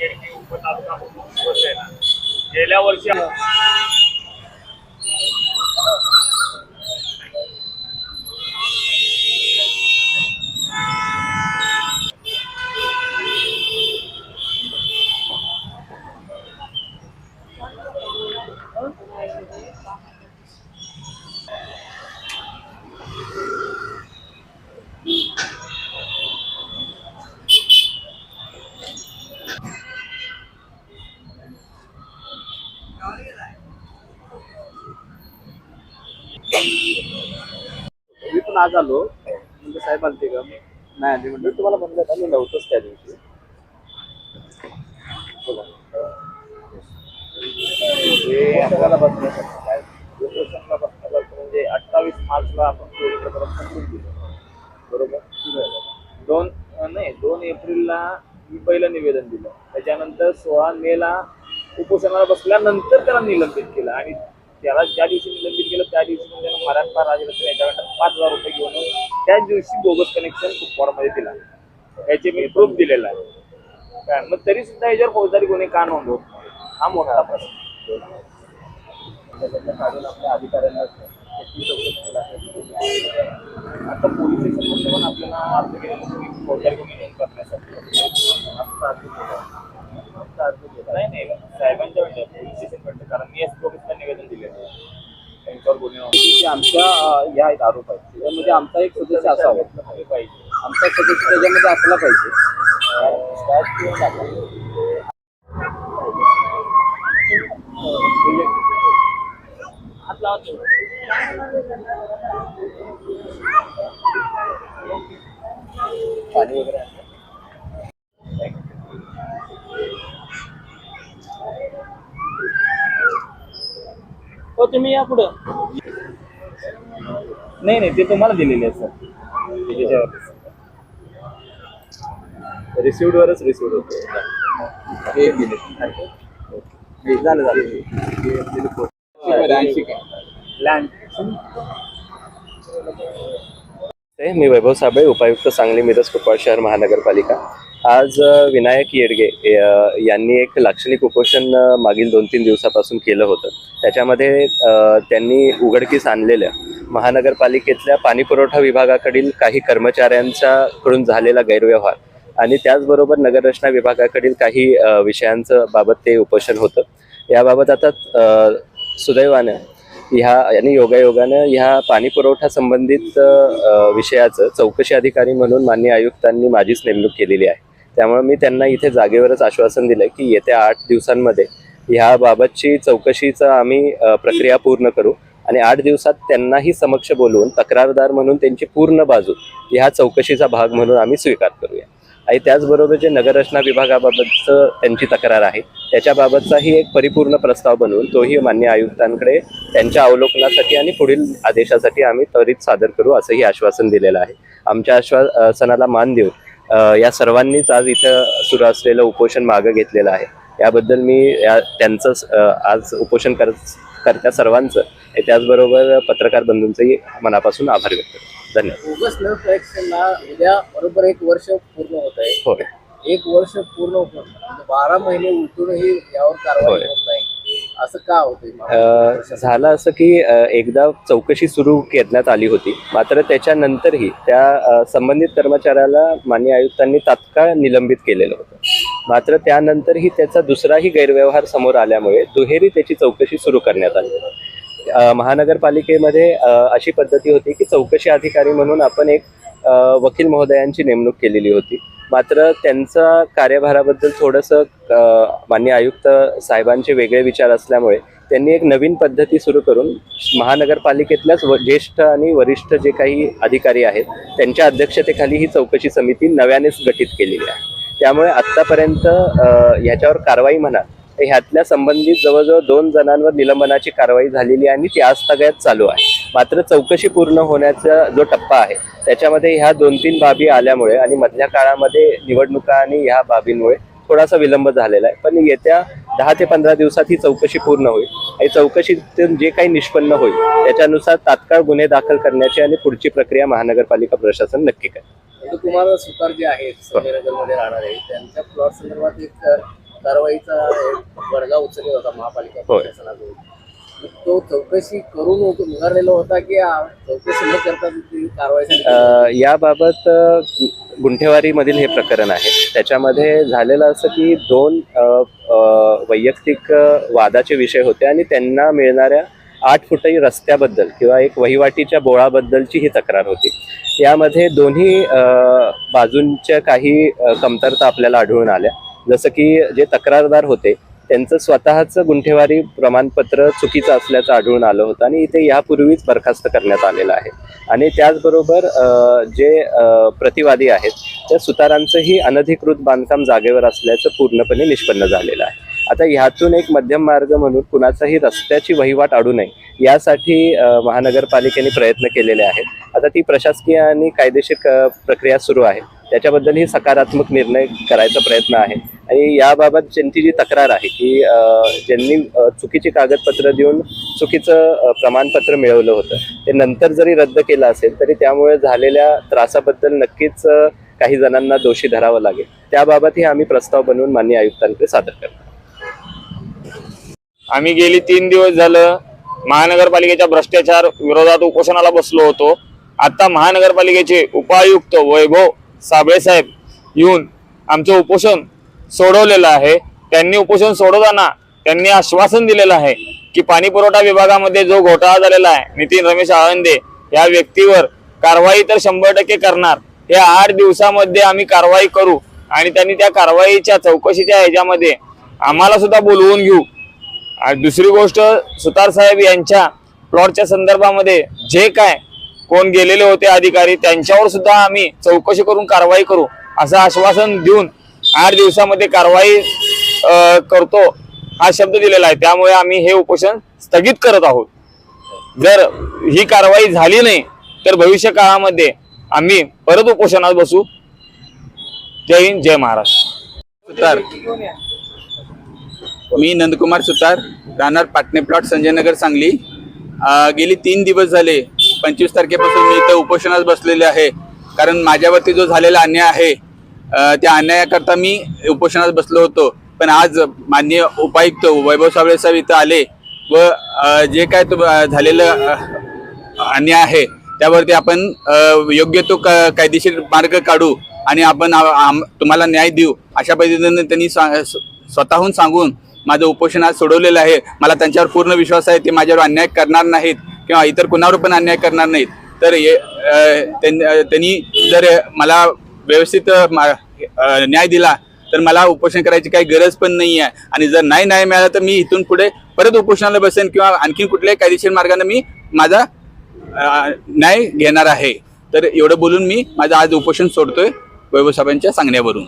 केडगी उपतालुका म्हणून शिवसेना गेल्या वर्षी आपण आज आलो. म्हणजे साहेब आलते का? नाही आले म्हणजे तुम्हाला म्हणलं का मी नव्हतंच त्या दिवशी. बोला. हे आपल्याला काय म्हणजे अठ्ठावीस मार्चला आपण चोरी प्रकरण दिलं. बरोबर? दोन नाही दोन एप्रिलला मी पहिलं निवेदन दिलं. त्याच्यानंतर सोळा मेला उपोषणाला बसल्यानंतर त्याला निलंबित केलं आणि त्याला ज्या दिवशी निलंबित केलं त्या दिवशी म्हणजे त्यानं मराठा राजरत्न याच्याकडनं पाच हजार रुपये घेऊन त्याच दिवशी बोगस कनेक्शन कुपवाडमध्ये दिला. याचे मी प्रूफ दिलेला आहे. काय मग तरी सुद्धा याच्यावर फौजदारी गुन्हे का नोंदवत हा मोठा प्रश्न. काढून आपल्या अधिकाऱ्यांना आता पोलीस स्टेशनमध्ये पण आपल्याला अर्ज केलेला फौजदारी गुन्हे नोंद करण्यासाठी. आमचा अर्ज केला. नाही नाही. साहेबांच्या पोलीस स्टेशनकडे कारण मी एस निवेदन आहे त्यांच्यावर गुन्हे की आमच्या या आहेत आरोप आहेत त्याच्यामध्ये आमचा एक सदस्य असावा. पाहिजे. आमचा सदस्य त्याच्यामध्ये असला पाहिजे. पाणी वगैरे हो तुम्ही या पुढं. नाही नाही ते तुम्हाला दिलेले आहे सर. रिसिव्ड वरच रिसिव्ड होतो. एक मिनिट हे झालं झालं. मी वैभव साबळे उपायुक्त सांगली मिरज कुपवाड शहर महानगरपालिका. आज विनायक येडगे यांनी एक लाक्षणिक उपोषण मागील दोन तीन दिवसापासून केलं होतं. त्याच्यामध्ये त्यांनी उघडकीस आणलेल्या महानगरपालिकेतल्या पाणीपुरवठा विभागाकडील काही कर्मचाऱ्यांच्या कडून झालेला गैरव्यवहार आणि त्याचबरोबर नगररचना विभागाकडील काही विषयांचं बाबत ते उपोषण होतं. याबाबत आता सुदैवानं ह्या आणि योगायोगानं ह्या पाणी पुरवठा संबंधित विषयाचं चौकशी अधिकारी म्हणून मान्य आयुक्तांनी माझीच नेमणूक केलेली आहे. त्यामुळे मी त्यांना इथे जागेवरच आश्वासन दिलं की येत्या आठ दिवसांमध्ये ह्याबाबतची चौकशीचं आम्ही प्रक्रिया पूर्ण करू. आणि आठ दिवसात त्यांनाही समक्ष बोलवून तक्रारदार म्हणून त्यांची पूर्ण बाजू ह्या चौकशीचा भाग म्हणून आम्ही स्वीकार करूया. आणि त्याचबरोबर जे नगररचना विभागाबाबतचं त्यांची तक्रार आहे त्याच्याबाबतचाही एक परिपूर्ण प्रस्ताव बनवून तोही मान्य आयुक्तांकडे त्यांच्या अवलोकनासाठी आणि पुढील आदेशासाठी आम्ही त्वरित सादर करू असंही आश्वासन दिलेलं आहे. आमच्या आश्वासनाला मान देऊन या सर्वांनीच आज इथं सुरू असलेलं उपोषण मागं घेतलेलं आहे. याबद्दल मी या त्यांचं आज उपोषण कर करत्या सर्वांचं त्याचबरोबर पत्रकार बंधूंचंही मनापासून आभार व्यक्त करतो. धन्यवाद. उद्या बरोबर एक वर्ष पूर्ण होत आहे. एक वर्ष पूर्ण होत म्हणजे बारा महिने उलटूनही यावर कारवाई. होत नाही. असं का होतंय झालं असं की एकदा चौकशी सुरू करण्यात आली होती. मात्र त्याच्यानंतरही त्या संबंधित कर्मचाऱ्याला मान्य आयुक्तांनी तात्काळ निलंबित केलेलं होतं. मात्र त्यानंतरही त्याचा दुसराही गैरव्यवहार समोर आल्यामुळे दुहेरी त्याची चौकशी सुरू करण्यात आली. महानगरपालिकेमध्ये अशी पद्धती होती की चौकशी अधिकारी म्हणून आपण एक वकील महोदयांची नेमणूक केलेली होती. मात्र त्यांचा कार्यभाराबद्दल थोडंसं माननीय मान्य आयुक्त साहेबांचे वेगळे विचार असल्यामुळे त्यांनी एक नवीन पद्धती सुरू करून महानगरपालिकेतल्याच व ज्येष्ठ आणि वरिष्ठ जे काही अधिकारी आहेत त्यांच्या अध्यक्षतेखाली ही चौकशी समिती नव्यानेच गठीत केलेली आहे. त्यामुळे आत्तापर्यंत ह्याच्यावर कारवाई म्हणा तर ह्यातल्या संबंधित जवळजवळ दोन जणांवर निलंबनाची कारवाई झालेली आहे आणि ती आज सगळ्यात चालू आहे. मात्र चौकशी पूर्ण होण्याचा जो टप्पा आहे त्याच्यामध्ये ह्या दोन तीन बाबी आल्यामुळे आणि मधल्या काळामध्ये निवडणुका आणि ह्या बाबींमुळे थोडासा विलंब झालेला आहे. पण येत्या दहा ते पंधरा दिवसात ही चौकशी पूर्ण होईल. आणि चौकशीतून जे काही निष्पन्न होईल त्याच्यानुसार तात्काळ गुन्हे दाखल करण्याची आणि पुढची प्रक्रिया महानगरपालिका प्रशासन नक्की करेल. तुम्हाला सुतार जे आहेत संजयनगरमध्ये राहणारे त्यांच्या प्लॉट संदर्भात एक कारवाईचा बडगा उचलला होता महापालिका. प्रशासनाकडून. तो चौकशी करून उभारलेला होता की चौकशी न करता कारवाई याबाबत गुंठेवारीमधील हे प्रकरण आहे. त्याच्यामध्ये झालेलं असं की दोन वैयक्तिक वादाचे विषय होते आणि त्यांना मिळणाऱ्या आठ फुटही रस्त्याबद्दल किंवा एक वहिवाटीच्या बोळाबद्दलची ही तक्रार होती. यामध्ये दोन्ही बाजूंच्या काही कमतरता आपल्याला आढळून आल्या. जसं की जे तक्रारदार होते त्यांचं स्वतःचं गुंठेवारी प्रमाणपत्र चुकीचं असल्याचं आढळून आलं होतं आणि इथे यापूर्वीच बरखास्त करण्यात आलेलं आहे. आणि त्याचबरोबर जे प्रतिवादी आहेत त्या सुतारांचंही अनधिकृत बांधकाम जागेवर असल्याचं पूर्णपणे निष्पन्न झालेलं आहे. आता ह्यातून एक मध्यम मार्ग म्हणून कुणाचाही रस्त्याची वहिवाट अडू नये यासाठी महानगरपालिकेने प्रयत्न केलेले आहेत. आता ती प्रशासकीय आणि कायदेशीर क- प्रक्रिया सुरू आहे. त्याच्याबद्दलही सकारात्मक निर्णय करायचा प्रयत्न आहे. आणि याबाबत ज्यांची जी तक्रार आहे की ज्यांनी चुकीची कागदपत्र देऊन चुकीचं प्रमाणपत्र मिळवलं होतं ते नंतर जरी रद्द केलं असेल तरी त्यामुळे झालेल्या त्रासाबद्दल नक्कीच काही जणांना दोषी धरावं लागेल. त्याबाबतही आम्ही प्रस्ताव बनवून मान्य आयुक्तांकडे सादर करतो. आम्ही गेली तीन दिवस झालं महानगरपालिकेच्या भ्रष्टाचार विरोधात उपोषणाला बसलो होतो. आता महानगरपालिकेचे उपायुक्त वैभव साबळे साहेब येऊन आमचं उपोषण सोडवलेलं आहे. त्यांनी उपोषण सोडवताना त्यांनी आश्वासन दिलेलं आहे की पाणी पुरवठा विभागामध्ये जो घोटाळा झालेला आहे नितीन रमेश आळंदे या व्यक्तीवर कारवाई तर शंभर टक्के करणार. या आठ दिवसामध्ये आम्ही कारवाई करू आणि त्यांनी त्या कारवाईच्या चौकशीच्या ह्याच्यामध्ये आम्हाला सुद्धा बोलवून घेऊ. आणि दुसरी गोष्ट सुतार साहेब यांच्या प्लॉटच्या संदर्भामध्ये जे काय कोण गेलेले होते अधिकारी त्यांच्यावर सुद्धा आम्ही चौकशी करून कारवाई करू असं आश्वासन देऊन आठ दिवसामध्ये कारवाई करतो हा शब्द दिलेला आहे. त्यामुळे आम्ही हे उपोषण स्थगित करत आहोत. जर ही कारवाई झाली नाही तर भविष्य काळामध्ये आम्ही परत उपोषणात बसू. जय हिंद जय महाराष्ट्र. सुतार. मी नंदकुमार सुतार राहणार पाटणे प्लॉट संजयनगर सांगली. गेली तीन दिवस झाले पंचवीस तारखेपासून मी इथं उपोषणात बसलेले आहे. कारण माझ्यावरती जो झालेला अन्याय आहे त्या अन्यायाकरता मी उपोषणात बसलो होतो. पण आज माननीय उपायुक्त वैभव साबळे साहेब इथं आले व जे काय तो झालेलं अन्याय आहे त्यावरती आपण योग्य तो क- कायदेशीर मार्ग काढू आणि आपण आम- तुम्हाला न्याय देऊ अशा पद्धतीने त्यांनी सा- स्वतःहून सांगून माझं उपोषण आज सोडवलेलं आहे. मला त्यांच्यावर पूर्ण विश्वास आहे ते माझ्यावर अन्याय करणार नाहीत किंवा इतर कुणावर पण अन्याय करणार नाहीत. तर हे त्यां- त्यांनी जर मला व्यवस्थित मा- न्याय दिला तर मला उपोषण करायची काही गरज पण नाही आहे. आणि जर नाही न्याय मिळाला तर मी इथून पुढे परत उपोषणाला बसेन किंवा आणखीन कुठल्याही कायदेशीर मार्गाने मी माझा न्याय घेणार आहे. तर एवढं बोलून मी माझं आज उपोषण सोडतोय वैभव साहेबांच्या सांगण्यावरून.